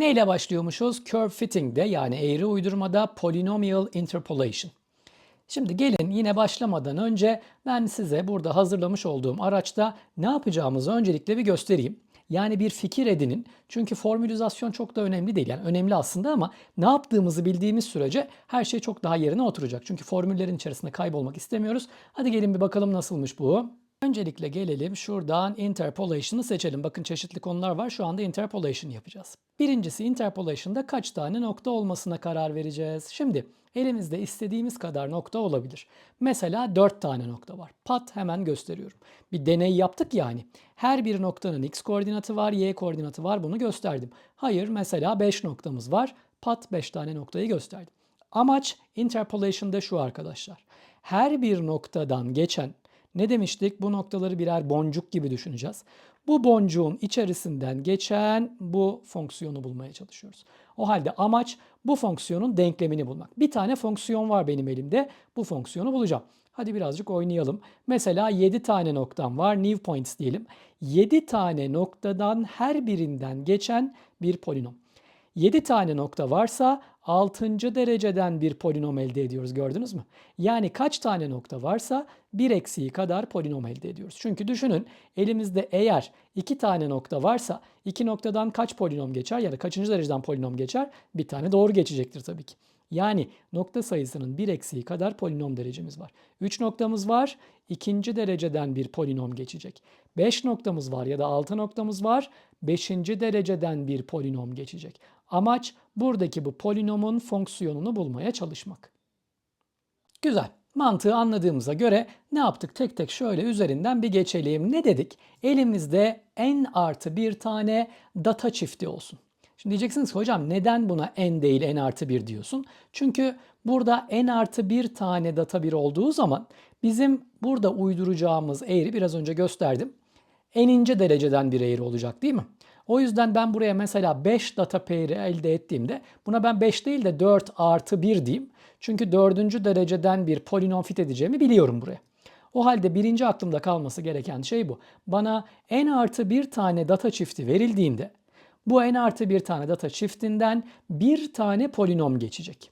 Neyle başlıyormuşuz? Curve fitting'de yani eğri uydurmada polynomial interpolation. Şimdi gelin yine başlamadan önce ben size burada hazırlamış olduğum araçta ne yapacağımızı öncelikle bir göstereyim. Yani bir fikir edinin. Çünkü formülizasyon çok da önemli değil. Yani önemli aslında ama ne yaptığımızı bildiğimiz sürece her şey çok daha yerine oturacak. Çünkü formüllerin içerisinde kaybolmak istemiyoruz. Hadi gelin bir bakalım nasılmış bu. Öncelikle gelelim şuradan interpolation'ı seçelim. Bakın çeşitli konular var. Şu anda interpolation yapacağız. Birincisi interpolation'da kaç tane nokta olmasına karar vereceğiz. Şimdi elimizde istediğimiz kadar nokta olabilir. Mesela 4 tane nokta var. Pat hemen gösteriyorum. Bir deney yaptık yani. Her bir noktanın x koordinatı var, y koordinatı var. Bunu gösterdim. Hayır mesela 5 noktamız var. Pat 5 tane noktayı gösterdim. Amaç interpolation'da şu arkadaşlar. Her bir noktadan geçen ne demiştik? Bu noktaları birer boncuk gibi düşüneceğiz. Bu boncuğun içerisinden geçen bu fonksiyonu bulmaya çalışıyoruz. O halde amaç bu fonksiyonun denklemini bulmak. Bir tane fonksiyon var benim elimde. Bu fonksiyonu bulacağım. Hadi birazcık oynayalım. Mesela 7 tane noktam var. New points diyelim. 7 tane noktadan her birinden geçen bir polinom. 7 tane nokta varsa 6. dereceden bir polinom elde ediyoruz gördünüz mü? Yani kaç tane nokta varsa 1 eksiği kadar polinom elde ediyoruz. Çünkü düşünün elimizde eğer 2 tane nokta varsa 2 noktadan kaç polinom geçer ya da kaçıncı dereceden polinom geçer? Bir tane doğru geçecektir tabii ki. Yani nokta sayısının bir eksiği kadar polinom derecemiz var. 3 noktamız var. ikinci dereceden bir polinom geçecek. 5 noktamız var ya da 6 noktamız var. 5. dereceden bir polinom geçecek. Amaç buradaki bu polinomun fonksiyonunu bulmaya çalışmak. Güzel. Mantığı anladığımıza göre ne yaptık? Tek tek şöyle üzerinden bir geçelim. Ne dedik? Elimizde n artı bir tane data çifti olsun. Şimdi diyeceksiniz ki hocam neden buna n değil n artı 1 diyorsun? Çünkü burada n artı 1 tane data 1 olduğu zaman bizim burada uyduracağımız eğri biraz önce gösterdim. n'inci dereceden bir eğri olacak değil mi? O yüzden ben buraya mesela 5 data pair'i elde ettiğimde buna ben 5 değil de 4 artı 1 diyeyim. Çünkü dördüncü dereceden bir polinom fit edeceğimi biliyorum buraya. O halde birinci aklımda kalması gereken şey bu. Bana n artı bir tane data çifti verildiğinde bu n artı bir tane data çiftinden bir tane polinom geçecek.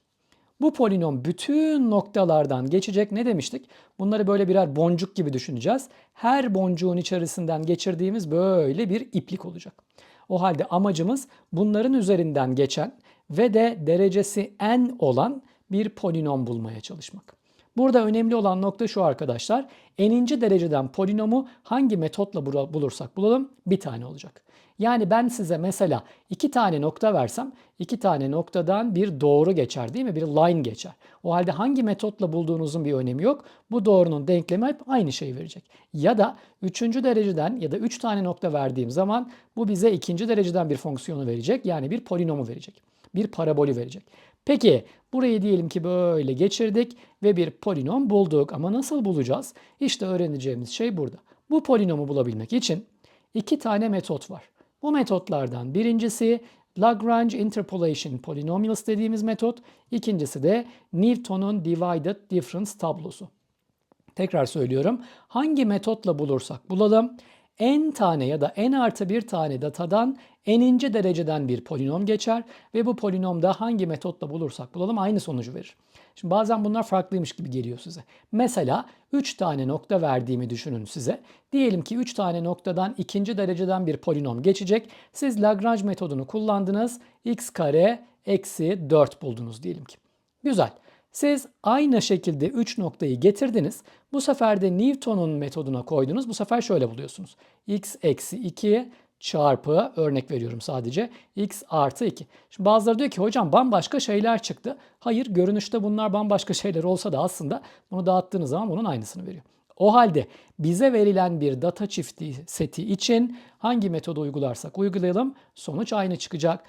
Bu polinom bütün noktalardan geçecek. Ne demiştik? Bunları böyle birer boncuk gibi düşüneceğiz. Her boncuğun içerisinden geçirdiğimiz böyle bir iplik olacak. O halde amacımız bunların üzerinden geçen ve de derecesi n olan bir polinom bulmaya çalışmak. Burada önemli olan nokta şu arkadaşlar. N'inci dereceden polinomu hangi metotla bulursak bulalım bir tane olacak. Yani ben size mesela iki tane nokta versem iki tane noktadan bir doğru geçer değil mi? Bir line geçer. O halde hangi metotla bulduğunuzun bir önemi yok. Bu doğrunun denklemi hep aynı şeyi verecek. Ya da üçüncü dereceden ya da üç tane nokta verdiğim zaman bu bize ikinci dereceden bir fonksiyonu verecek. Yani bir polinomu verecek. Bir parabolü verecek. Peki burayı diyelim ki böyle geçirdik ve bir polinom bulduk. Ama nasıl bulacağız? İşte öğreneceğimiz şey burada. Bu polinomu bulabilmek için iki tane metot var. Bu metotlardan birincisi Lagrange Interpolation Polynomials dediğimiz metot. İkincisi de Newton'un Divided Difference tablosu. Tekrar söylüyorum. Hangi metotla bulursak bulalım n tane ya da n artı bir tane datadan n'inci dereceden bir polinom geçer ve bu polinomda hangi metotla bulursak bulalım aynı sonucu verir. Şimdi bazen bunlar farklıymış gibi geliyor size. Mesela 3 tane nokta verdiğimi düşünün size. Diyelim ki 3 tane noktadan ikinci dereceden bir polinom geçecek. Siz Lagrange metodunu kullandınız. x kare eksi 4 buldunuz diyelim ki. Güzel. Siz aynı şekilde 3 noktayı getirdiniz. Bu sefer de Newton'un metoduna koydunuz. Bu sefer şöyle buluyorsunuz. x eksi 2 çarpı örnek veriyorum sadece x artı 2. Şimdi bazıları diyor ki hocam bambaşka şeyler çıktı. Hayır görünüşte bunlar bambaşka şeyler olsa da aslında bunu dağıttığınız zaman bunun aynısını veriyor. O halde bize verilen bir data çifti seti için hangi metodu uygularsak uygulayalım sonuç aynı çıkacak.